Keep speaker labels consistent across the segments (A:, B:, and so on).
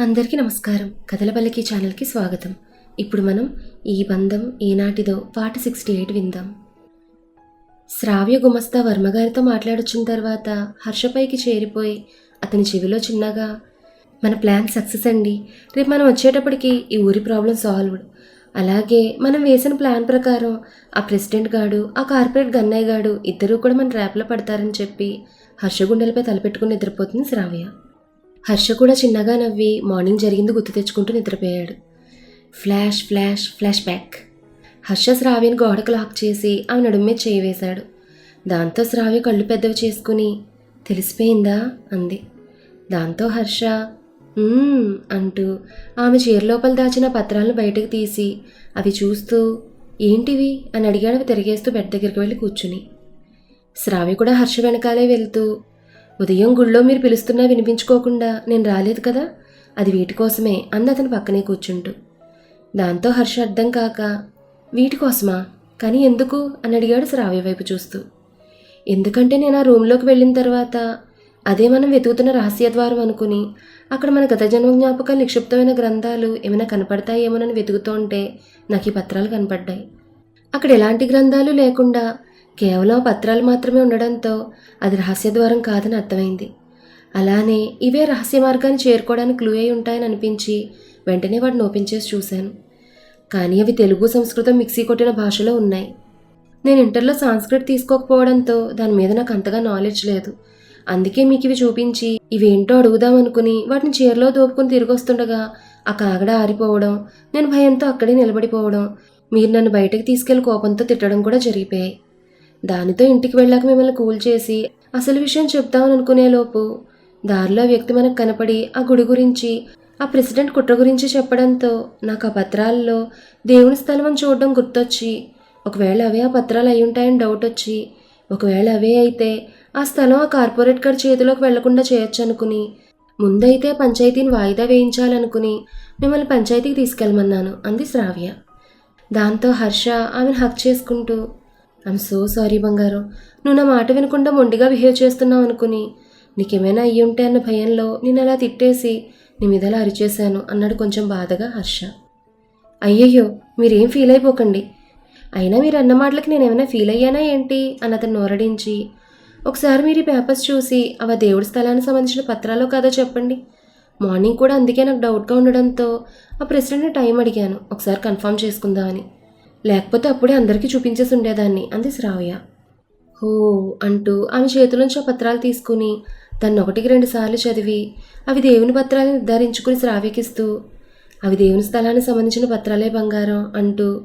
A: అందరికీ నమస్కారం. కథలపల్లికి ఛానల్కి స్వాగతం. ఇప్పుడు మనం ఈ బంధం ఈనాటిదో పాట సిక్స్టీ ఎయిట్ విందాం. శ్రావ్య గుమస్తా వర్మగారితో మాట్లాడొచ్చిన తర్వాత హర్షపైకి చేరిపోయి అతని చెవిలో చిన్నగా మన ప్లాన్ సక్సెస్ అండి. రేపు మనం వచ్చేటప్పటికి ఈ ఊరి ప్రాబ్లం సాల్వ్డ్. అలాగే మనం వేసిన ప్లాన్ ప్రకారం ఆ ప్రెసిడెంట్ గాడు ఆ కార్పొరేట్ గన్నయ్య గాడు ఇద్దరూ కూడా మన ట్రాప్లో పడతారని చెప్పి హర్ష గుండెలపై తలపెట్టుకుని నిద్రపోతుంది శ్రావ్య. హర్ష కూడా చిన్నగా నవ్వి మార్నింగ్ జరిగింది గుర్తు తెచ్చుకుంటూ నిద్రపోయాడు. Flash flash flash back. Harsha శ్రావ్యని గోడకు లాక్ చేసి ఆమె నడుము మీద చేయి వేశాడు. దాంతో శ్రావ్య కళ్ళు పెద్దవి చేసుకుని తెలిసిపోయిందా? అంది. దాంతో హర్ష అంటూ ఆమె చీరలోపల దాచిన పత్రాలను బయటకు తీసి అవి చూస్తూ ఏంటివి? అని అడిగాడు. అవి తిరిగేస్తూ బెడ్ దగ్గరికి వెళ్ళి కూర్చుని. శ్రావ్య కూడా హర్ష వెనకాలే వెళ్తూ ఉదయం గుళ్ళో మీరు పిలుస్తున్నా వినిపించుకోకుండా నేను రాలేదు కదా? అది వీటి కోసమే అంది అతని పక్కనే కూర్చుంటూ. దాంతో హర్ష అర్థం కాక వీటి కోసమా? కానీ ఎందుకు? అని అడిగాడు శ్రావ్య వైపు చూస్తూ. ఎందుకంటే నేను ఆ రూమ్లోకి వెళ్ళిన తర్వాత అదే మనం వెతుకుతున్న రహస్య ద్వారం అనుకుని అక్కడ మన గత జన్మ జ్ఞాపకాలు నిక్షిప్తమైన గ్రంథాలు ఏమైనా కనపడతాయేమోనని వెతుకుతుంటే నాకు ఈ పత్రాలు కనపడ్డాయి. అక్కడ ఎలాంటి గ్రంథాలు లేకుండా కేవలం పత్రాలు మాత్రమే ఉండడంతో అది రహస్య ద్వారం కాదని అర్థమైంది. అలానే ఇవే రహస్య మార్గాన్ని చేరుకోవడానికి క్లూ అయి ఉంటాయని అనిపించి వెంటనే వాటిని ఓపెన్ చేసి చూశాను. కానీ అవి తెలుగు సంస్కృతం మిక్సీ కొట్టిన భాషలో ఉన్నాయి. నేను ఇంటర్లో సాంస్క్రిట్ తీసుకోకపోవడంతో దాని మీద నాకు అంతగా నాలెడ్జ్ లేదు. అందుకే మీకు ఇవి చూపించి ఇవేంటో అడుగుదాం అనుకుని వాటిని చీరలో దోపుకుని తిరిగి వస్తుండగా ఆ కాగడ ఆరిపోవడం నేను భయంతో అక్కడే నిలబడిపోవడం మీరు నన్ను బయటకు తీసుకెళ్ళి కోపంతో తిట్టడం కూడా జరిగిపోయాయి. దానితో ఇంటికి వెళ్ళాక మిమ్మల్ని కూల్ చేసి అసలు విషయం చెప్తామని అనుకునేలోపు దారిలో వ్యక్తి మనకు కనపడి ఆ గుడి గురించి ఆ ప్రెసిడెంట్ కుట్ర గురించి చెప్పడంతో నాకు ఆ పత్రాల్లో దేవుని స్థలం అని చూడడం గుర్తొచ్చి ఒకవేళ అవే ఆ పత్రాలు అయి ఉంటాయని డౌట్ వచ్చి ఒకవేళ అవే అయితే ఆ స్థలం ఆ కార్పొరేట్ గారి చేతిలోకి వెళ్ళకుండా చేయొచ్చు అనుకుని ముందైతే పంచాయతీని వాయిదా వేయించాలనుకుని మిమ్మల్ని పంచాయతీకి తీసుకెళ్ళమన్నాను అంది శ్రావ్య. దాంతో హర్ష ఆమెను హక్ చేసుకుంటూ ఐమ్ సో సారీ బంగారం. నువ్వు నా మాట వినకుండా మొండిగా బిహేవ్ చేస్తున్నావు అనుకుని. నీకేమైనా అయ్యి ఉంటే అన్న భయంలో నేను అలా తిట్టేసి నీ మీద అలా అరిచేశాను అన్నాడు కొంచెం బాధగా హర్ష. అయ్యయ్యో మీరేం ఫీల్ అయిపోకండి. అయినా మీరు అన్న మాటలకి నేను ఏమైనా ఫీల్ అయ్యానా ఏంటి? అని అతను నోరడించి ఒకసారి మీరు ఈ పేపర్స్ చూసి అవ దేవుడి స్థలానికి సంబంధించిన పత్రాలు కాదో చెప్పండి. మార్నింగ్ కూడా అందుకే నాకు డౌట్గా ఉండడంతో ఆ ప్రెసిడెంట్ని టైం అడిగాను. ఒకసారి కన్ఫర్మ్ చేసుకుందామని. లేకపోతే అప్పుడే అందరికీ చూపించేసి ఉండేదాన్ని అంది శ్రావ్య. హో అంటూ ఆమె చేతిలోంచి ఆ పత్రాలు తీసుకుని దాన్ని ఒకటికి రెండు సార్లు చదివి అవి దేవుని పత్రాలు నిర్ధారించుకుని శ్రావ్యకిస్తూ అవి దేవుని స్థలానికి సంబంధించిన పత్రాలే బంగారం అంటూ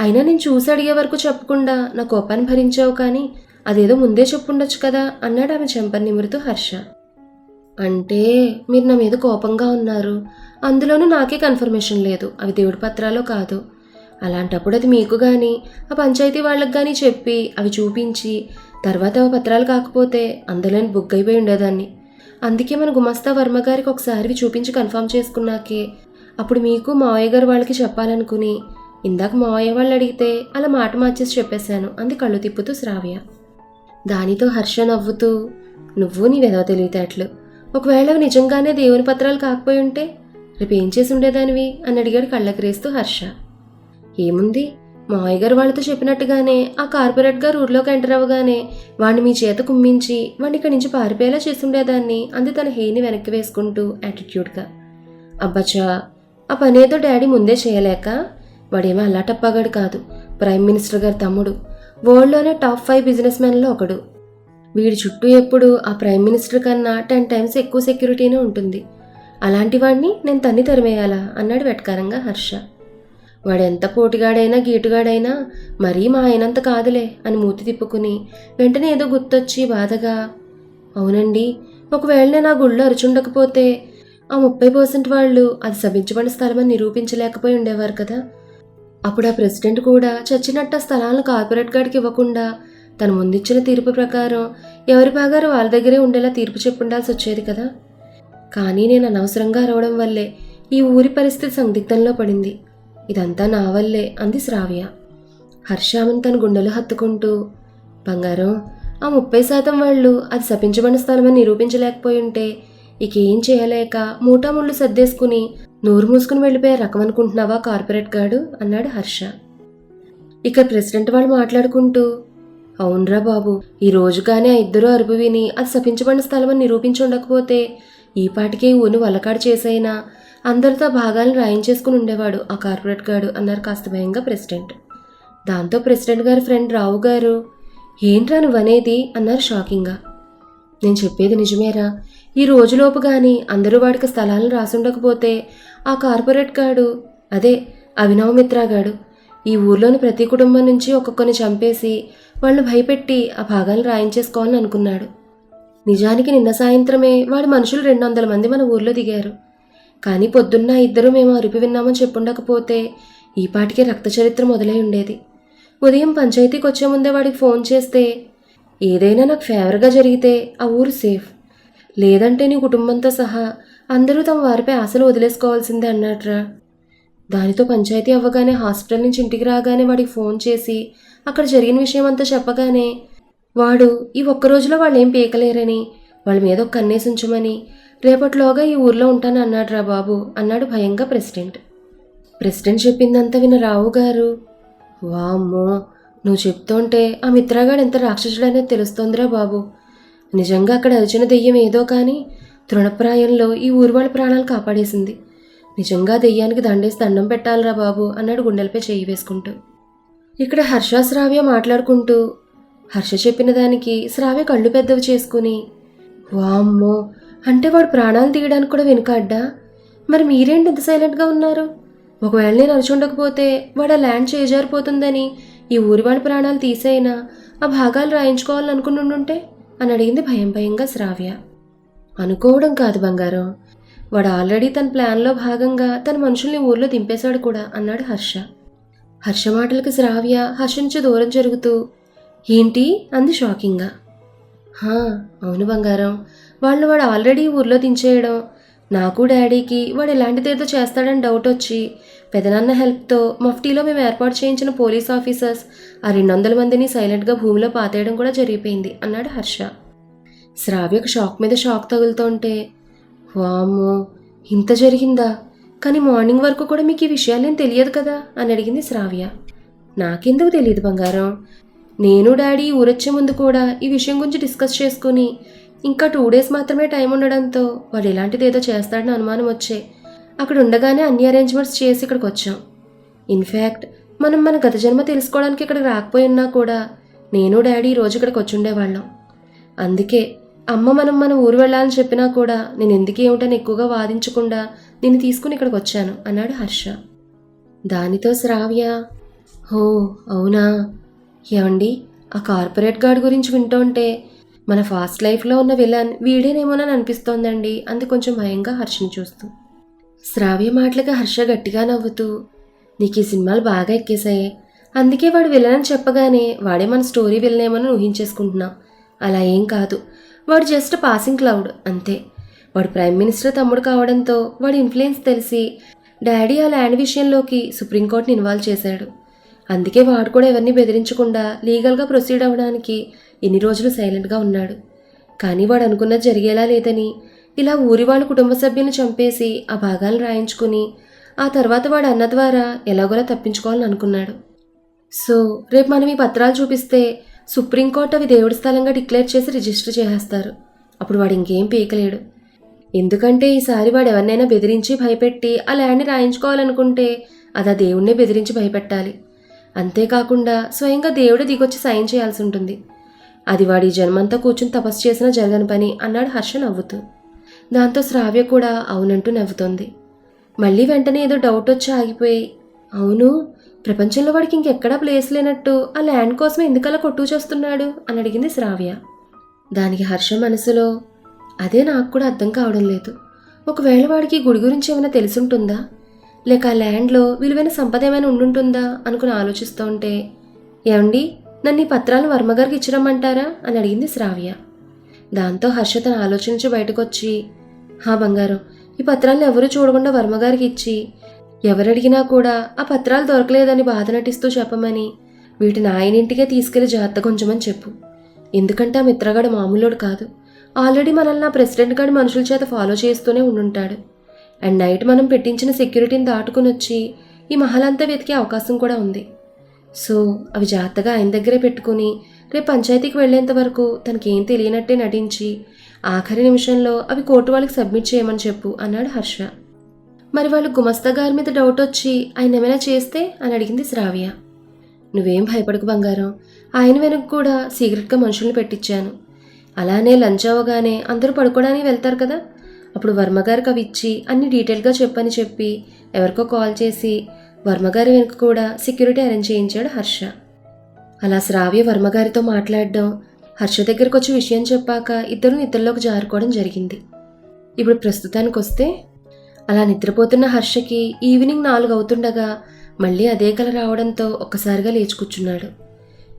A: అయినా నేను చూసి అడిగే వరకు చెప్పకుండా నా కోపాన్ని భరించావు కానీ అదేదో ముందే చెప్పుండొచ్చు కదా అన్నాడు ఆమె చెంపని నిమురుతూ హర్ష. అంటే మీరు నా మీద కోపంగా ఉన్నారు అందులోనూ నాకే కన్ఫర్మేషన్ లేదు అవి దేవుడి పత్రాలో కాదు. అలాంటప్పుడు అది మీకు కానీ ఆ పంచాయతీ వాళ్ళకి కానీ చెప్పి అవి చూపించి తర్వాత ఆ పత్రాలు కాకపోతే అందులోని బుక్ అయిపోయి ఉండేదాన్ని. అందుకే మన గుమస్తా వర్మ గారికి ఒకసారి చూపించి కన్ఫర్మ్ చేసుకున్నాకే అప్పుడు మీకు మావయ్య గారు వాళ్ళకి చెప్పాలనుకుని ఇందాక మావయ్య వాళ్ళు అడిగితే అలా మాట మార్చేసి చెప్పేశాను. అంది కళ్ళు తిప్పుతూ శ్రావ్య. దానితో హర్ష నవ్వుతూ నువ్వు నీ వెదవ తెలివితేటలు. ఒకవేళ అవి నిజంగానే దేవుని పత్రాలు కాకపోయి ఉంటే రేపు ఏం చేసి ఉండేదానివి? అని అడిగాడు కళ్ళకి రేస్తూ హర్ష. ఏముంది? మావయ్య గారు వాళ్ళతో చెప్పినట్టుగానే ఆ కార్పొరేట్ గారు ఊర్లోకి ఎంటర్ అవ్వగానే వాడిని మీ చేత కుమ్మించి వాడిని ఇక్కడి నుంచి పారిపోయేలా చేసుండేదాన్ని అంది తన హేని వెనక్కి వేసుకుంటూ యాటిట్యూడ్గా అబ్బచ్చా ఆ పనేదో డాడీ ముందే చేయలేక? వాడేమో అలా టప్పాగాడు కాదు ప్రైమ్ మినిస్టర్ గారి తమ్ముడు వరల్డ్లోనే టాప్ ఫైవ్ బిజినెస్ మెన్లో ఒకడు. వీడి చుట్టూ ఎప్పుడు ఆ ప్రైమ్ మినిస్టర్ కన్నా టెన్ టైమ్స్ ఎక్కువ సెక్యూరిటీనే ఉంటుంది. అలాంటి వాడిని నేను తన్ని తరిమేయాలా? అన్నాడు వెటకారంగా హర్ష. వాడెంత పోటుగాడైనా గీటుగాడైనా మరీ మా ఆయనంత కాదులే అని మూతి తిప్పుకుని వెంటనే ఏదో గుర్తొచ్చి బాధగా అవునండి ఒకవేళ నేను ఆ గుళ్ళో అరుచుండకపోతే ఆ ముప్పై పర్సెంట్ వాళ్ళు అది సభించబడిన స్థలమని నిరూపించలేకపోయి ఉండేవారు కదా. అప్పుడు ఆ ప్రెసిడెంట్ కూడా చచ్చినట్టు ఆ స్థలాలను కార్పొరేట్ గాడికి ఇవ్వకుండా తన ముందిచ్చిన తీర్పు ప్రకారం ఎవరి బాగారు వాళ్ళ దగ్గరే ఉండేలా తీర్పు చెప్పుండాల్సి వచ్చేది కదా. కానీ నేను అనవసరంగా అరవడం వల్లే ఈ ఊరి పరిస్థితి సందిగ్ధంలో పడింది. ఇదంతా నా వల్లే అంది శ్రావ్య. హర్షామన్ తన గుండెలు హత్తుకుంటూ బంగారం ఆ ముప్పై శాతం వాళ్ళు అది శపించబడిన స్థలమని నిరూపించలేకపోయి ఉంటే ఇకేం చేయలేక చేయలేక మూటాముళ్ళు సర్దేసుకుని నోరు మూసుకుని వెళ్ళిపోయే రకం అనుకుంటున్నావా కార్పొరేట్ గాడు? అన్నాడు హర్ష. ఇక ప్రెసిడెంట్ వాళ్ళు మాట్లాడుకుంటూ అవునరా బాబు ఈ రోజు కానీ ఆ ఇద్దరు అరుపు విని అది శపించబడిన స్థలం అని నిరూపించి ఉండకపోతే ఈ పాటికే ఊను వల్లకాడు చేసైనా అందరితో భాగాలను రాయించేసుకుని ఉండేవాడు. ఆ కార్పొరేట్ గాడు అన్నారు కాస్త భయంగా ప్రెసిడెంట్. దాంతో ప్రెసిడెంట్ గారి ఫ్రెండ్ రావు గారు ఏంట్రా నువ్వనేది? అన్నారు షాకింగ్గా. నేను చెప్పేది నిజమేరా. ఈ రోజులోపు కానీ అందరూ వాడికి స్థలాలను రాసుండకపోతే ఆ కార్పొరేట్ గాడు అదే అభినవ్ గాడు ఈ ఊర్లోని ప్రతి కుటుంబం నుంచి ఒక్కొక్కరిని చంపేసి వాళ్ళని భయపెట్టి ఆ భాగాలను రాయించేసుకోవాలని అనుకున్నాడు. నిజానికి నిన్న సాయంత్రమే వాడి మనుషులు రెండు వందల మంది మన ఊర్లో దిగారు. కానీ పొద్దున్న ఇద్దరు మేము అరుపు విన్నామని చెప్పుండకపోతే ఈ పాటికి రక్త చరిత్ర మొదలై ఉండేది. ఉదయం పంచాయతీకి వచ్చే ముందే వాడికి ఫోన్ చేస్తే ఏదైనా నాకు ఫేవర్గా జరిగితే ఆ ఊరు సేఫ్. లేదంటే నీ కుటుంబంతో సహా అందరూ తమ వారిపై ఆశలు వదిలేసుకోవాల్సిందే అన్నట్రా దానితో పంచాయతీ అవ్వగానే హాస్పిటల్ నుంచి ఇంటికి రాగానే వాడికి ఫోన్ చేసి అక్కడ జరిగిన విషయం అంతా చెప్పగానే వాడు ఈ ఒక్క రోజులో వాళ్ళు ఏం పీకలేరని వాళ్ళ మీద ఒక కన్నేసి ఉంచమని. రేపటిలోగా ఈ ఊర్లో ఉంటాను అన్నాడు రా బాబు అన్నాడు భయంగా ప్రెసిడెంట్. ప్రెసిడెంట్ చెప్పిందంతా విన రావు గారు. వామ్మో నువ్వు చెప్తుంటే ఆ మిత్రగాడు ఎంత రాక్షసుడనేది తెలుస్తోందిరా బాబు. నిజంగా అక్కడ అరిచిన దెయ్యం ఏదో కానీ తృణప్రాయంలో ఈ ఊరు వాళ్ళ ప్రాణాలు కాపాడేసింది. నిజంగా దెయ్యానికి దండేసి దండం పెట్టాలిరా బాబు అన్నాడు గుండెలపై చేయి వేసుకుంటూ. ఇక్కడ హర్ష శ్రావ్య మాట్లాడుకుంటూ హర్ష చెప్పిన దానికి శ్రావ్య కళ్ళు పెద్దవి చేసుకుని వామ్మో అంటే వాడు ప్రాణాలు తీయడానికి కూడా వెనుకాడ్డా మరి మీరేంటి ఇంత సైలెంట్గా ఉన్నారు? ఒకవేళ నేను అరుచుండకపోతే వాడు ఆ ల్యాండ్ చేజారిపోతుందని ఈ ఊరి వాడి ప్రాణాలు తీసైనా ఆ భాగాలు రాయించుకోవాలనుకుంటుంటే అని అడిగింది భయం భయంగా శ్రావ్య. అనుకోవడం కాదు బంగారం. వాడు ఆల్రెడీ తన ప్లాన్లో భాగంగా తన మనుషుల్ని ఊర్లో దింపేశాడు కూడా అన్నాడు హర్ష. హర్ష మాటలకు శ్రావ్య హర్ష నుంచి దూరం జరుగుతూ ఏంటి? అంది షాకింగ్గా. అవును బంగారం. వాళ్ళు వాడు ఆల్రెడీ ఊర్లో దించేయడం. నాకు డాడీకి వాడు ఎలాంటిదేదో చేస్తాడని డౌట్ వచ్చి పెదనాన్న హెల్ప్తో మఫ్టీలో మేము ఏర్పాటు చేయించిన పోలీస్ ఆఫీసర్స్ ఆ రెండు వందల మందిని సైలెంట్గా భూమిలో పాతేయడం కూడా జరిగిపోయింది అన్నాడు హర్ష. శ్రావ్యకు షాక్ మీద షాక్ తగులుతుంటే వామ్మో ఇంత జరిగిందా? కానీ మార్నింగ్ వరకు కూడా మీకు ఈ విషయాలేం తెలియదు కదా? అని అడిగింది శ్రావ్య. నాకెందుకు తెలియదు బంగారం? నేను డాడీ ఊరొచ్చే ముందు కూడా ఈ విషయం గురించి డిస్కస్ చేసుకుని ఇంకా టూ డేస్ మాత్రమే టైం ఉండడంతో వాడు ఎలాంటిది ఏదో చేస్తాడని అనుమానం వచ్చే. అక్కడ ఉండగానే అన్ని అరేంజ్మెంట్స్ చేసి ఇక్కడికి వచ్చాం. ఇన్ఫ్యాక్ట్ మనం మన గత జన్మ తెలుసుకోవడానికి ఇక్కడికి రాకపోయి ఉన్నా కూడా నేను డాడీ రోజు ఇక్కడికి వచ్చి ఉండేవాళ్ళం. అందుకే అమ్మ మనం మన ఊరు వెళ్ళాలని చెప్పినా కూడా నేను ఎందుకు ఏమిటని ఎక్కువగా వాదించకుండా నిన్ను తీసుకుని ఇక్కడికి వచ్చాను అన్నాడు హర్ష. దానితో శ్రావ్య హో అవునా? ఏమండి ఆ కార్పొరేట్ గార్డ్ గురించి వింటుంటే మన ఫాస్ట్ లైఫ్లో ఉన్న విలన్ వీడేనేమోనని అనిపిస్తోందండి. అంది కొంచెం భయంగా హర్షని చూస్తూ. శ్రావ్య మాటలకి హర్ష గట్టిగా నవ్వుతూ నీకు ఈ సినిమాలు బాగా ఎక్కేశాయి. అందుకే వాడు విలన్ అని చెప్పగానే వాడే మన స్టోరీ విలనేమని ఊహించేసుకుంటున్నాం. అలా ఏం కాదు. వాడు జస్ట్ పాసింగ్ క్లౌడ్ అంతే. వాడు ప్రైమ్ మినిస్టర్ తమ్ముడు కావడంతో వాడి ఇన్ఫ్లుయెన్స్ తెలిసి డాడీ ఆ ల్యాండ్ విషయంలోకి సుప్రీంకోర్టుని ఇన్వాల్వ్ చేశాడు. అందుకే వాడు కూడా ఎవరిని బెదిరించకుండా లీగల్గా ప్రొసీడ్ అవ్వడానికి ఎన్ని రోజులు సైలెంట్గా ఉన్నాడు. కానీ వాడు అనుకున్నది జరిగేలా లేదని ఇలా ఊరి వాళ్ళ కుటుంబ సభ్యులను చంపేసి ఆ భాగాలను రాయించుకుని ఆ తర్వాత వాడు అన్న ద్వారా ఎలాగోలా తప్పించుకోవాలని అనుకున్నాడు. సో రేపు మనం ఈ పత్రాలు చూపిస్తే సుప్రీంకోర్టు అవి దేవుడి స్థలంగా డిక్లేర్ చేసి రిజిస్టర్ చేసేస్తారు. అప్పుడు వాడు ఇంకేం పీకలేడు. ఎందుకంటే ఈసారి వాడు ఎవరినైనా బెదిరించి భయపెట్టి ఆ ల్యాండ్ని రాయించుకోవాలనుకుంటే అది ఆ దేవుణ్ణే బెదిరించి భయపెట్టాలి. అంతేకాకుండా స్వయంగా దేవుడే దిగొచ్చి సాయం చేయాల్సి ఉంటుంది. అది వాడి జన్మంతా కూర్చుని తపస్సు చేసినా జరగని పని అన్నాడు హర్ష నవ్వుతూ. దాంతో శ్రావ్య కూడా అవునంటూ నవ్వుతోంది. మళ్ళీ వెంటనే ఏదో డౌట్ వచ్చి ఆగిపోయి అవును ప్రపంచంలో వాడికి ఇంకెక్కడా ప్లేస్ లేనట్టు ఆ ల్యాండ్ కోసం ఎందుకలా కొట్టు చేస్తున్నాడు అని అడిగింది శ్రావ్య. దానికి హర్ష మనసులో అదే నాకు కూడా అర్థం కావడం లేదు. ఒకవేళ వాడికి గుడి గురించి ఏమైనా తెలిసి ఉంటుందా? లేక ఆ ల్యాండ్లో విలువైన సంపద ఏమైనా ఉండుంటుందా అనుకుని ఆలోచిస్తూ ఉంటే ఏమండి నన్ను ఈ పత్రాలను వర్మగారికి ఇచ్చిరమ్మంటారా? అని అడిగింది శ్రావ్య. దాంతో హర్ష తన ఆలోచించి బయటకొచ్చి హా బంగారం ఈ పత్రాలను ఎవరూ చూడకుండా వర్మగారికి ఇచ్చి ఎవరడిగినా కూడా ఆ పత్రాలు దొరకలేదని బాధ నటిస్తూ చెప్పమని వీటిని ఆయన ఇంటికే తీసుకెళ్ళి జాగ్రత్త ఉంచమని చెప్పు. ఎందుకంటే ఆ మిత్రగాడు మామూలుడు కాదు. ఆల్రెడీ మనల్ని నా ప్రెసిడెంట్ గారి మనుషుల చేత ఫాలో చేస్తూనే ఉండుంటాడు. అండ్ నైట్ మనం పెట్టించిన సెక్యూరిటీని దాటుకుని వచ్చి ఈ మహలంతా వెతికే అవకాశం కూడా ఉంది. సో అవి జాగ్రత్తగా ఆయన దగ్గరే పెట్టుకుని రేపు పంచాయతీకి వెళ్ళేంత వరకు తనకేం తెలియనట్టే నటించి ఆఖరి నిమిషంలో అవి కోర్టు వాళ్ళకి సబ్మిట్ చేయమని చెప్పు అన్నాడు హర్ష. మరి వాళ్ళు గుమస్తా గారి మీద డౌట్ వచ్చి ఆయన ఏమైనా చేస్తే అని అడిగింది శ్రావ్య. నువ్వేం భయపడకు బంగారం ఆయన వెనక్కి కూడా సీక్రెట్గా మనుషుల్ని పెట్టించాను అలానే లంచ్ అవ్వగానే అందరూ పడుకోవడానికి వెళ్తారు కదా. అప్పుడు వర్మగారికి అవి ఇచ్చి అన్ని డీటెయిల్గా చెప్పని చెప్పి ఎవరికో కాల్ చేసి వర్మగారి వెనుక కూడా సెక్యూరిటీ అరేంజ్ చేయించాడు హర్ష. అలా శ్రావ్య వర్మగారితో మాట్లాడడం హర్ష దగ్గరకు వచ్చి విషయం చెప్పాక ఇద్దరు నిద్రలోకి జారుకోవడం జరిగింది. ఇప్పుడు ప్రస్తుతానికి వస్తే అలా నిద్రపోతున్న హర్షకి ఈవినింగ్ నాలుగు అవుతుండగా మళ్ళీ అదే కల రావడంతో ఒక్కసారిగా లేచి కూర్చున్నాడు.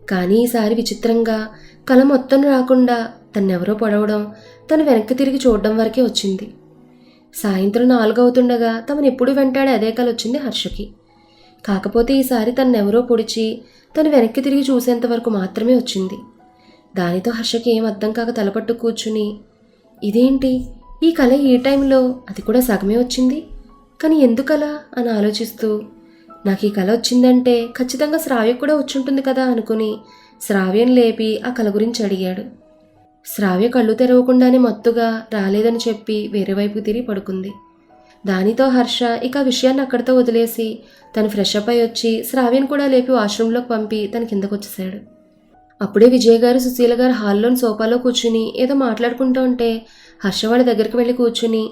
A: కానీ ఈసారి విచిత్రంగా కల మొత్తం రాకుండా తన్నెవరో పొడవడం తను వెనక్కి తిరిగి చూడడం వరకే వచ్చింది. సాయంత్రం నాలుగవుతుండగా తమను ఎప్పుడు వెంటాడే అదే కల వచ్చింది హర్షకి. కాకపోతే ఈసారి తన్నెవరో పొడిచి తను వెనక్కి తిరిగి చూసేంత వరకు మాత్రమే వచ్చింది. దానితో హర్షకి ఏం అర్థం కాక తలపట్టు కూర్చుని ఇదేంటి? ఈ కళ ఈ టైంలో అది కూడా సగమే వచ్చింది? కానీ ఎందుకలా అని ఆలోచిస్తూ నాకు ఈ కళ వచ్చిందంటే ఖచ్చితంగా శ్రావ్యకు కూడా వచ్చుంటుంది కదా అనుకుని శ్రావ్యం లేపి ఆ కళ గురించి అడిగాడు. శ్రావ్య కళ్ళు తెరవకుండానే మత్తుగా రాలేదని చెప్పి వేరే వైపు తిరిగి పడుకుంది. దానితో హర్ష ఇక ఆ విషయాన్ని అక్కడితో వదిలేసి తను ఫ్రెష్ అప్ అయి వచ్చి శ్రావ్యను కూడా లేపి వాష్రూంలోకి పంపి తన కిందకు వచ్చేసాడు. అప్పుడే విజయ్ గారు సుశీల గారు హాల్లోని సోఫాలో కూర్చుని ఏదో మాట్లాడుకుంటూ ఉంటే హర్ష వాళ్ళ దగ్గరికి వెళ్ళి కూర్చుని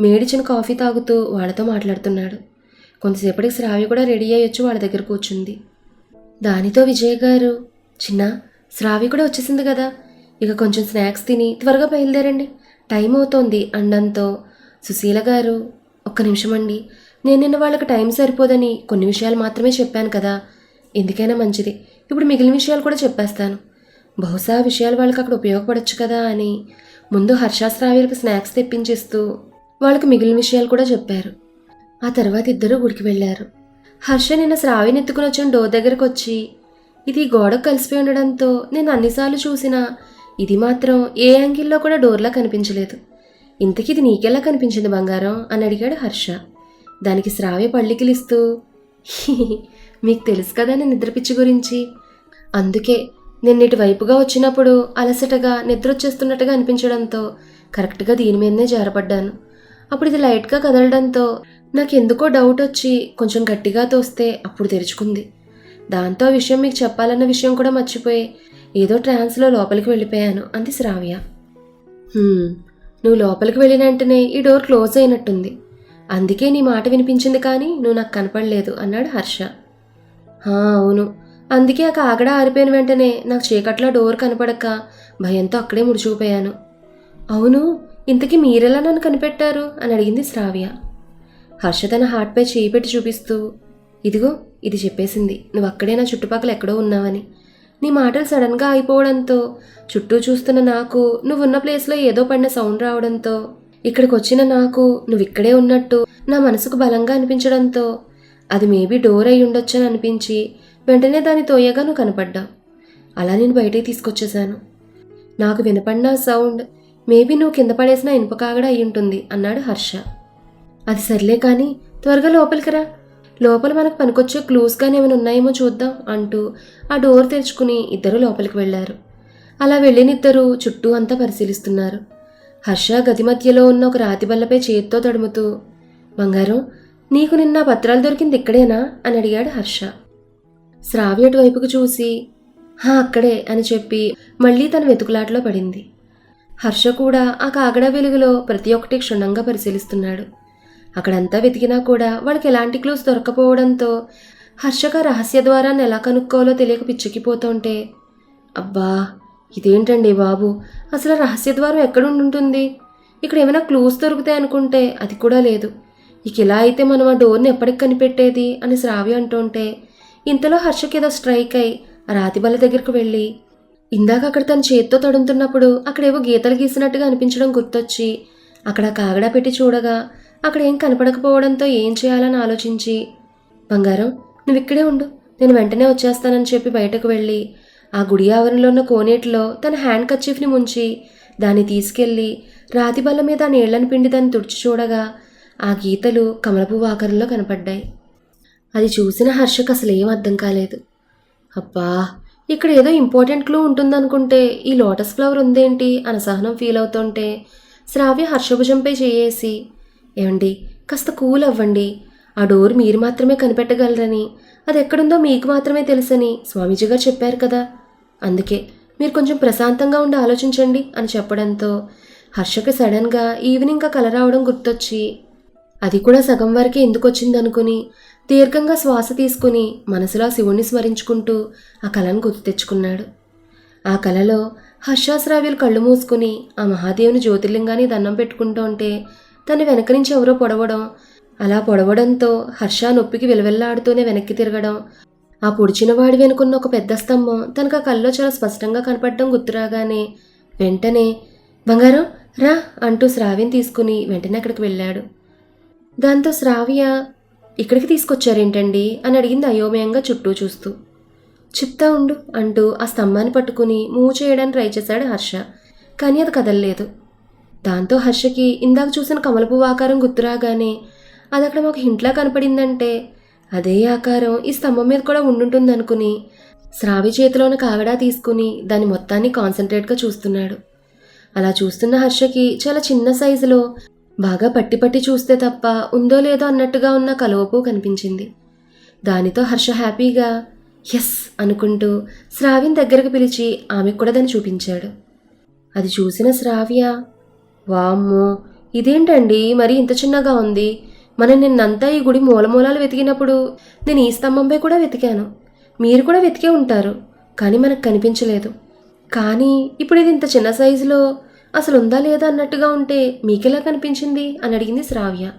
A: మేడిచిన కాఫీ తాగుతూ వాళ్ళతో మాట్లాడుతున్నాడు. కొంతసేపటికి శ్రావ్య కూడా రెడీ అయ్యి వచ్చి వాళ్ళ దగ్గర కూర్చుంది. దానితో విజయ్ గారు చిన్న శ్రావ్య కూడా వచ్చేసింది కదా? ఇక కొంచెం స్నాక్స్ తిని త్వరగా బయలుదేరండి. టైం అవుతోంది అండంతో సుశీల గారు ఒక్క నిమిషం అండి నేను నిన్న వాళ్ళకి టైం సరిపోదని కొన్ని విషయాలు మాత్రమే చెప్పాను కదా. ఎందుకైనా మంచిది. ఇప్పుడు మిగిలిన విషయాలు కూడా చెప్పేస్తాను. బహుశా విషయాలు వాళ్ళకి అక్కడ ఉపయోగపడచ్చు కదా అని. ముందు హర్షాశ్రావ్యులకు స్నాక్స్ తెప్పించిస్తూ వాళ్ళకి మిగిలిన విషయాలు కూడా చెప్పారు. ఆ తర్వాత ఇద్దరూ గుడికి వెళ్ళారు. హర్ష నిన్న శ్రావ్యని ఎత్తుకుని వచ్చిన డోర్ దగ్గరకు వచ్చి ఇది గోడకు కలిసిపోయి ఉండడంతో నేను అన్నిసార్లు చూసినా ఇది మాత్రం ఏ యాంగిల్లో కూడా డోర్లా కనిపించలేదు. ఇంతకీ ఇది నీకెలా కనిపించింది బంగారం? అని అడిగాడు హర్ష. దానికి శ్రావ్య పళ్ళికిలిస్తూ మీకు తెలుసు కదా నేను నిద్రపిచ్చి గురించి? అందుకే నేను వైపుగా వచ్చినప్పుడు అలసటగా నిద్ర వచ్చేస్తున్నట్టుగా అనిపించడంతో కరెక్ట్గా దీని మీదనే జారపడ్డాను. అప్పుడు ఇది లైట్గా కదలడంతో నాకు ఎందుకో డౌట్ వచ్చి కొంచెం గట్టిగా తోస్తే అప్పుడు తెరుచుకుంది. దాంతో ఆ విషయం మీకు చెప్పాలన్న విషయం కూడా మర్చిపోయి ఏదో ట్రాన్స్లో లోపలికి వెళ్ళిపోయాను అంది శ్రావ్య. నువ్వు లోపలికి వెళ్ళిన వెంటనే ఈ డోర్ క్లోజ్ అయినట్టుంది. అందుకే నీ మాట వినిపించింది కానీ నువ్వు నాకు కనపడలేదు అన్నాడు హర్ష. అవును. అందుకే ఆ కాగడ ఆరిపోయిన వెంటనే నాకు చీకట్లో డోర్ కనపడక భయంతో అక్కడే ముడిచిపోయాను అవును ఇంతకీ మీరెలా నన్ను కనిపెట్టారు అని అడిగింది శ్రావ్య. హర్ష తన హార్ట్పై చేయి పెట్టి చూపిస్తూ ఇదిగో ఇది చెప్పేసింది. నువ్వు అక్కడే నా చుట్టుపక్కల ఎక్కడో ఉన్నావని. నీ మాటలు సడన్గా అయిపోవడంతో చుట్టూ చూస్తున్న నాకు నువ్వున్న ప్లేస్లో ఏదో పడిన సౌండ్ రావడంతో ఇక్కడికి వచ్చిన నాకు నువ్వు ఇక్కడే ఉన్నట్టు నా మనసుకు బలంగా అనిపించడంతో అది మేబీ డోర్ అయి ఉండొచ్చని అనిపించి వెంటనే దాన్ని తోయగా నువ్వు కనపడ్డావు. అలా నేను బయటికి తీసుకొచ్చేశాను. నాకు వినపడిన సౌండ్ మేబీ నువ్వు కింద పడేసిన ఇనుప కాగడ అయి ఉంటుంది అన్నాడు హర్ష. అది సర్లే కానీ త్వరగా లోపలికి రా. లోపల మనకు పనికొచ్చే క్లూస్ కానీ ఏమైనా ఉన్నాయేమో చూద్దాం అంటూ ఆ డోర్ తెరుచుకుని ఇద్దరు లోపలికి వెళ్ళారు. అలా వెళ్ళిన ఇద్దరు చుట్టూ అంతా పరిశీలిస్తున్నారు. హర్ష గది మధ్యలో ఉన్న ఒక రాతి బల్లపై చేత్తో తడుముతూ బంగారం నీకు నిన్న పత్రాలు దొరికింది ఇక్కడేనా? అని అడిగాడు హర్ష. శ్రావ్య అటువైపుకు చూసి హా అక్కడే అని చెప్పి మళ్ళీ తన వెతుకులాటలో పడింది. హర్ష కూడా ఆ కాగడ వెలుగులో ప్రతి ఒక్కటి క్షుణ్ణంగా పరిశీలిస్తున్నాడు. అక్కడంతా వెతికినా కూడా వాళ్ళకి ఎలాంటి క్లూస్ దొరకపోవడంతో హర్షక రహస్య ద్వారాన్ని ఎలా కనుక్కోవాలో తెలియక పిచ్చెక్కిపోతుంటే అబ్బా ఇదేంటండి బాబు? అసలు రహస్య ద్వారం ఎక్కడుంటుంది ఇక్కడ ఏమైనా క్లూస్ దొరుకుతాయి అనుకుంటే అది కూడా లేదు. ఇక ఇలా అయితే మనం ఆ డోర్ని ఎప్పటికి కనిపెట్టేది? అని శ్రావ్య అంటుంటే ఇంతలో హర్షకి ఏదో స్ట్రైక్ అయి ఆ రాతి బల్ల దగ్గరకు వెళ్ళి ఇందాక అక్కడ తన చేత్తో తడుముతున్నప్పుడు అక్కడేవో గీతలు గీసినట్టుగా అనిపించడం గుర్తొచ్చి అక్కడ కాగడా పెట్టి చూడగా అక్కడ ఏం కనపడకపోవడంతో ఏం చేయాలని ఆలోచించి బంగారం నువ్వు ఇక్కడే ఉండు నేను వెంటనే వచ్చేస్తానని చెప్పి బయటకు వెళ్ళి ఆ గుడి ఆవరణలో ఉన్న కోనేటిలో తన హ్యాండ్ కర్చీఫ్ని ముంచి దాన్ని తీసుకెళ్ళి రాతి బల్ల మీద ఆ నీళ్ళను పిండి దాన్ని తుడిచి చూడగా ఆ గీతలు కమలపు ఆకారంలో కనపడ్డాయి. అది చూసిన హర్షకు అసలు ఏం అర్థం కాలేదు. అబ్బా ఇక్కడ ఏదో ఇంపార్టెంట్ క్లూ ఉంటుందనుకుంటే ఈ లోటస్ ఫ్లవర్ ఉందేంటి? అనసహనం ఫీల్ అవుతుంటే శ్రావ్య హర్షభుజంపై చేయేసి ఏమండి కాస్త కూల్ అవ్వండి. ఆ డోర్ మీరు మాత్రమే కనిపెట్టగలరని. అది ఎక్కడుందో మీకు మాత్రమే తెలుసని స్వామీజీ గారు చెప్పారు కదా. అందుకే మీరు కొంచెం ప్రశాంతంగా ఉండి ఆలోచించండి అని చెప్పడంతో హర్షకి సడన్గా ఈవినింగ్ కల రావడం గుర్తొచ్చి అది కూడా సగం వరకే ఎందుకు వచ్చిందనుకుని దీర్ఘంగా శ్వాస తీసుకుని మనసులో శివుణ్ణి స్మరించుకుంటూ ఆ కళను గుర్తు తెచ్చుకున్నాడు. ఆ కళలో హర్షాశ్రావ్యులు కళ్ళు మూసుకుని ఆ మహాదేవుని జ్యోతిర్లింగాన్ని దండం పెట్టుకుంటూ ఉంటే తన వెనక నుంచి ఎవరో పొడవడం అలా పొడవడంతో హర్ష నొప్పికి విలవిల్లాడుతూనే వెనక్కి తిరగడం. ఆ పొడిచినవాడి వెనుకున్న ఒక పెద్ద స్తంభం తనకు ఆ కల్లో చాలా స్పష్టంగా కనపడడం గుర్తురాగానే వెంటనే బంగారం రా అంటూ శ్రావ్యం తీసుకుని వెంటనే అక్కడికి వెళ్ళాడు. దాంతో శ్రావ్య ఇక్కడికి తీసుకొచ్చారేంటండి? అని అడిగింది అయోమయంగా చుట్టూ చూస్తూ. చెప్తా ఉండు అంటూ ఆ స్తంభాన్ని పట్టుకుని మూవ్ చేయడానికి ట్రై చేశాడు హర్ష కానీ అది కదలలేదు. దాంతో హర్షకి ఇందాక చూసిన కమలపు ఆకారం గుర్తురాగానే అది అక్కడ మాకు హింట్లా కనపడిందంటే. అదే ఆకారం ఈ స్తంభం మీద కూడా ఉండుంటుందనుకుని శ్రావి చేతిలోని కాగడా తీసుకుని దాని మొత్తాన్ని కాన్సన్ట్రేట్గా చూస్తున్నాడు. అలా చూస్తున్న హర్షకి చాలా చిన్న సైజులో బాగా పట్టి పట్టి చూస్తే తప్ప ఉందో లేదో అన్నట్టుగా ఉన్న కలువపు కనిపించింది. దానితో హర్ష హ్యాపీగా ఎస్ అనుకుంటూ శ్రావ్యం దగ్గరకు పిలిచి ఆమెకు కూడా దాన్ని చూపించాడు. అది చూసిన శ్రావ్య వామ్మో ఇదేంటండి? మరి ఇంత చిన్నగా ఉంది. మనం నిన్నంతా ఈ గుడి మూలమూలాలు వెతికినప్పుడు నేను ఈ స్తంభంపై కూడా వెతికాను. మీరు కూడా వెతికే ఉంటారు. కానీ మనకు కనిపించలేదు. కానీ ఇప్పుడు ఇది ఇంత చిన్న సైజులో అసలు ఉందా లేదా అన్నట్టుగా ఉంటే మీకెలా కనిపించింది? అని అడిగింది శ్రావ్య.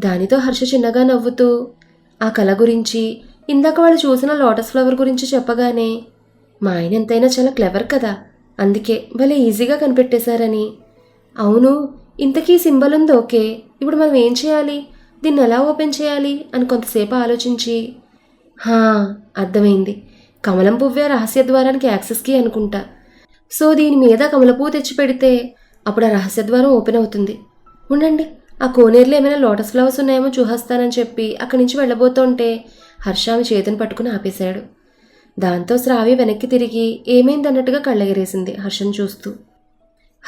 A: దానితో హర్ష చిన్నగా నవ్వుతూ ఆ కళ గురించి ఇందాక వాళ్ళు చూసిన లోటస్ ఫ్లవర్ గురించి చెప్పగానే మా ఆయన ఎంతైనా చాలా క్లెవర్ కదా. అందుకే భలే ఈజీగా కనిపెట్టేశారని. అవును ఇంతకీ సింబల్ ఉంది ఓకే. ఇప్పుడు మనం ఏం చేయాలి? దీన్ని ఎలా ఓపెన్ చేయాలి? అని కొంతసేపు ఆలోచించి హా అర్థమైంది. కమలం పువ్వే రహస్య ద్వారానికి యాక్సెస్కి అనుకుంటా. సో దీని మీద కమలపువ్వు తెచ్చి పెడితే అప్పుడు ఆ రహస్య ద్వారం ఓపెన్ అవుతుంది. ఉండండి ఆ కోనేరులో ఏమైనా లోటస్ ఫ్లవర్స్ ఉన్నాయేమో చూహస్తానని చెప్పి అక్కడి నుంచి వెళ్ళబోతుంటే హర్ష ఆమె చేతిని పట్టుకుని ఆపేశాడు. దాంతో శ్రావ్య వెనక్కి తిరిగి ఏమైందన్నట్టుగా కళ్ళెగరేసింది హర్షం చూస్తూ.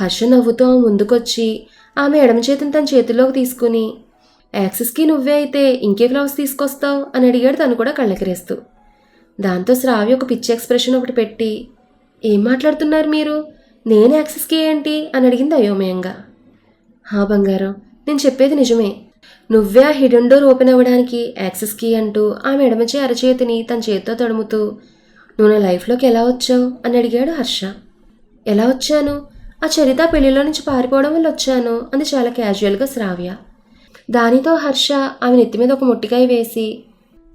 A: హర్ష నవ్వుతో ముందుకొచ్చి ఆమె ఎడమ చేతిని తన చేతిలోకి తీసుకుని యాక్సిస్కి నువ్వే అయితే ఇంకే ఫ్లవర్స్ తీసుకొస్తావు? అని అడిగాడు తను కూడా కళ్ళెగరేస్తూ దాంతో శ్రావ్య ఒక పిచ్చి ఎక్స్ప్రెషన్ ఒకటి పెట్టి ఏం మాట్లాడుతున్నారు మీరు? నేను యాక్సెస్కి ఏంటి? అని అడిగింది అయోమయంగా. హా బంగారం నేను చెప్పేది నిజమే. నువ్వే ఆ హిడెన్ డోర్ ఓపెన్ అవ్వడానికి యాక్సెస్కి అంటూ ఆమె ఎడమచే అరచేతిని తన చేత్తో తడుముతూ నువ్వు నా లైఫ్లోకి ఎలా వచ్చావు? అని అడిగాడు హర్ష. ఎలా వచ్చాను? ఆ చరిత పెళ్ళిలో నుంచి పారిపోవడం వల్ల వచ్చాను అంది చాలా క్యాజువల్గా శ్రావ్య. దానితో హర్ష ఆమె నెత్తి మీద ఒక మొట్టికాయ వేసి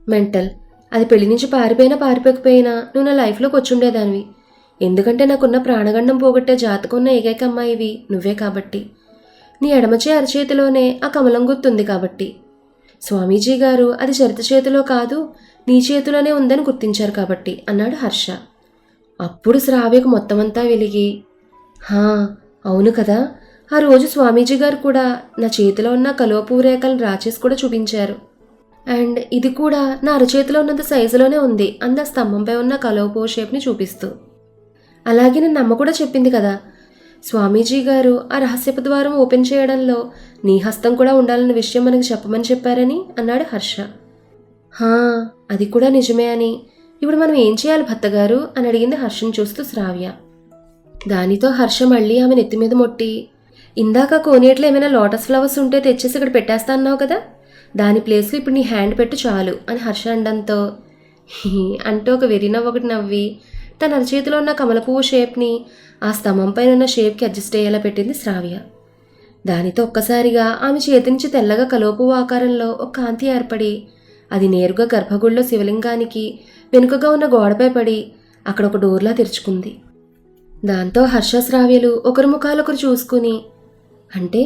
A: మెంటల్ అది పెళ్ళి నుంచి పారిపోయినా పారిపోకపోయినా నువ్వు నా లైఫ్లోకి వచ్చుండేదానివి. ఎందుకంటే నాకున్న ప్రాణగండం పోగొట్టే జాతకున్న ఏకైక అమ్మాయివి నువ్వే కాబట్టి. నీ ఎడమచే అరచేతిలోనే ఆ కమలం గుర్తుంది కాబట్టి. స్వామీజీ గారు అది చరిత చేతిలో కాదు నీ చేతిలోనే ఉందని గుర్తించారు కాబట్టి అన్నాడు హర్ష. అప్పుడు శ్రావ్యకు మొత్తమంతా వెలిగి హా అవును కదా. ఆ రోజు స్వామీజీ గారు కూడా నా చేతిలో ఉన్న కలువపూ రేఖలను రాచేసి కూడా చూపించారు. అండ్ ఇది కూడా నా అరచేతిలో ఉన్నంత సైజులోనే ఉంది. అంద స్తంభంపై ఉన్న కలువపూ షేప్ని చూపిస్తూ. అలాగే నన్ను అమ్మ కూడా చెప్పింది కదా. స్వామీజీ గారు ఆ రహస్యపు ద్వారం ఓపెన్ చేయడంలో నీ హస్తం కూడా ఉండాలన్న విషయం మనకి చెప్పమని చెప్పారని అన్నాడు హర్ష. హా అది కూడా నిజమే అని. ఇప్పుడు మనం ఏం చేయాలి భర్తగారు అని అడిగింది హర్షను చూస్తూ శ్రావ్య. దానితో హర్ష మళ్ళీ ఆమె నెత్తి మీద మొట్టి ఇందాక కోనేట్లో ఏమైనా లోటస్ ఫ్లవర్స్ ఉంటే తెచ్చేసి ఇక్కడ పెట్టేస్తా అన్నావు కదా దాని ప్లేస్లో ఇప్పుడు నీ హ్యాండ్ పెట్టు చాలు అని హర్ష అనడంతో అంటూ ఒక వెరినవ్వు ఒకటి నవ్వి తన అరచేతిలో ఉన్న కమల పువ్వు షేప్ని ఆ స్తంభం పైన ఉన్న షేప్కి అడ్జస్ట్ అయ్యేలా పెట్టింది శ్రావ్య. దానితో ఒక్కసారిగా ఆమె చేతి నుంచి తెల్లగా కలువపువ్వు ఆకారంలో ఒక కాంతి ఏర్పడి అది నేరుగా గర్భగుడిలో శివలింగానికి వెనుకగా ఉన్న గోడపై పడి అక్కడ ఒక డోర్లా తెరుచుకుంది. దాంతో హర్షశ్రావ్యలు ఒకరి ముఖాలొకరు చూసుకుని అంటే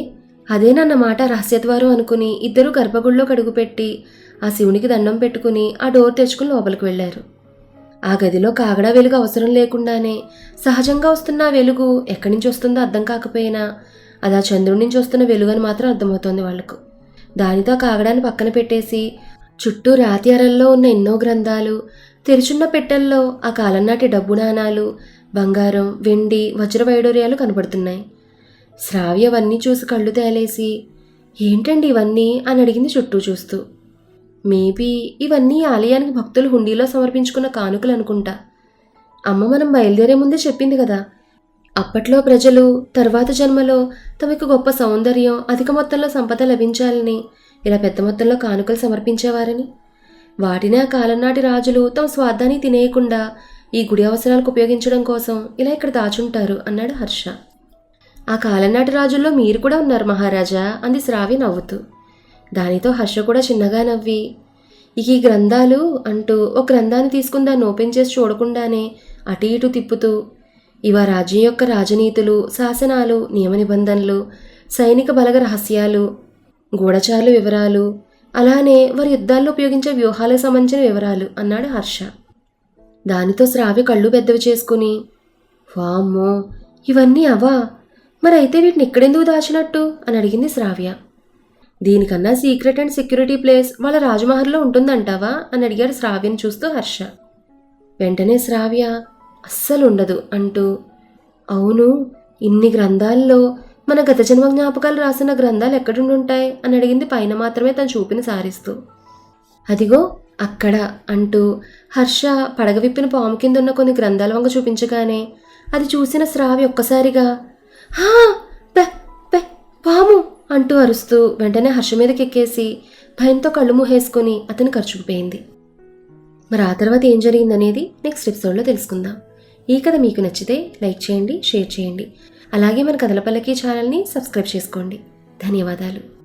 A: అదేనన్నమాట రహస్యద్వారం అనుకుని ఇద్దరు గర్భగుడిలో కడుగుపెట్టి ఆ శివునికి దండం పెట్టుకుని ఆ డోర్ తెచ్చుకుని లోపలికి వెళ్ళారు. ఆ గదిలో కాగడా వెలుగు అవసరం లేకుండానే సహజంగా వస్తున్న వెలుగు ఎక్కడి నుంచి వస్తుందో అర్థం కాకపోయినా అది ఆ చంద్రుడి నుంచి వస్తున్న వెలుగు అని మాత్రం అర్థమవుతోంది వాళ్ళకు దానితో కాగడాన్ని పక్కన పెట్టేసి చుట్టూ రాతి అరల్లో ఉన్న ఎన్నో గ్రంథాలు తెరుచున్న పెట్టెల్లో ఆ కాలం నాటి డబ్బు నాణాలు బంగారం వెండి వజ్ర వైడూర్యాలు కనబడుతున్నాయి శ్రావ్య అవన్నీ చూసి కళ్ళు తేలేసి ఏంటండి ఇవన్నీ? అని అడిగింది చుట్టూ చూస్తూ. మేబీ ఇవన్నీ ఆలయానికి భక్తులు హుండీలో సమర్పించుకున్న కానుకలు అనుకుంటా. అమ్మ మనం బయలుదేరే ముందే చెప్పింది కదా. అప్పట్లో ప్రజలు తర్వాత జన్మలో తమకు గొప్ప సౌందర్యం అధిక మొత్తంలో సంపద లభించాలని ఇలా పెద్ద మొత్తంలో కానుకలు సమర్పించేవారని. వాటిని ఆ కాలం నాటి రాజులు తమ స్వార్థాన్ని తినేయకుండా ఈ గుడి అవసరాలకు ఉపయోగించడం కోసం ఇలా ఇక్కడ దాచుంటారు అన్నాడు హర్ష. ఆ కాలనాటి రాజుల్లో మీరు కూడా ఉన్నారు మహారాజా అంది శ్రావి నవ్వుతూ. దానితో హర్ష కూడా చిన్నగా నవ్వి ఇక ఈ గ్రంథాలు అంటూ ఒక గ్రంథాన్ని తీసుకుని దాన్ని ఓపెన్ చేసి చూడకుండానే అటు ఇటు తిప్పుతూ ఇవా రాజ్యం యొక్క రాజనీతులు శాసనాలు నియమ నిబంధనలు సైనిక బలగ రహస్యాలు గూఢచారుల వివరాలు అలానే వారి యుద్ధాల్లో ఉపయోగించే వ్యూహాలకు సంబంధించిన వివరాలు అన్నాడు హర్ష. దానితో శ్రావి కళ్ళు పెద్దవి చేసుకుని వామ్మో ఇవన్నీ అవా? మరి అయితే వీటిని ఇక్కడెందుకు దాచినట్టు? అని అడిగింది శ్రావ్య. దీనికన్నా సీక్రెట్ అండ్ సెక్యూరిటీ ప్లేస్ వాళ్ళ రాజమహల్లో ఉంటుందంటావా? అని అడిగాడు శ్రావ్యను చూస్తూ హర్ష. వెంటనే శ్రావ్య అస్సలు ఉండదు అంటూ అవును ఇన్ని గ్రంథాల్లో మన గత జన్మ జ్ఞాపకాలు రాసిన గ్రంథాలు ఎక్కడుండుంటాయి? అని అడిగింది పైన మాత్రమే తను చూపిన సారిస్తూ. అదిగో అక్కడ అంటూ హర్ష పడగ విప్పిన పాము కింద ఉన్న కొన్ని గ్రంథాల వంక చూపించగానే అది చూసిన శ్రావి ఒక్కసారిగా హా! పె పె పాము! అంటూ అరుస్తూ వెంటనే హర్ష మీదకి ఎక్కేసి భయంతో కళ్ళు మూహేసుకుని అతను ఖర్చుకుపోయింది మరి ఆ తర్వాత ఏం జరిగిందనేది నెక్స్ట్ ఎపిసోడ్లో తెలుసుకుందాం. ఈ కథ మీకు నచ్చితే లైక్ చేయండి షేర్ చేయండి. అలాగే మన కథలపల్లకి ఛానల్ని సబ్స్క్రైబ్ చేసుకోండి. ధన్యవాదాలు.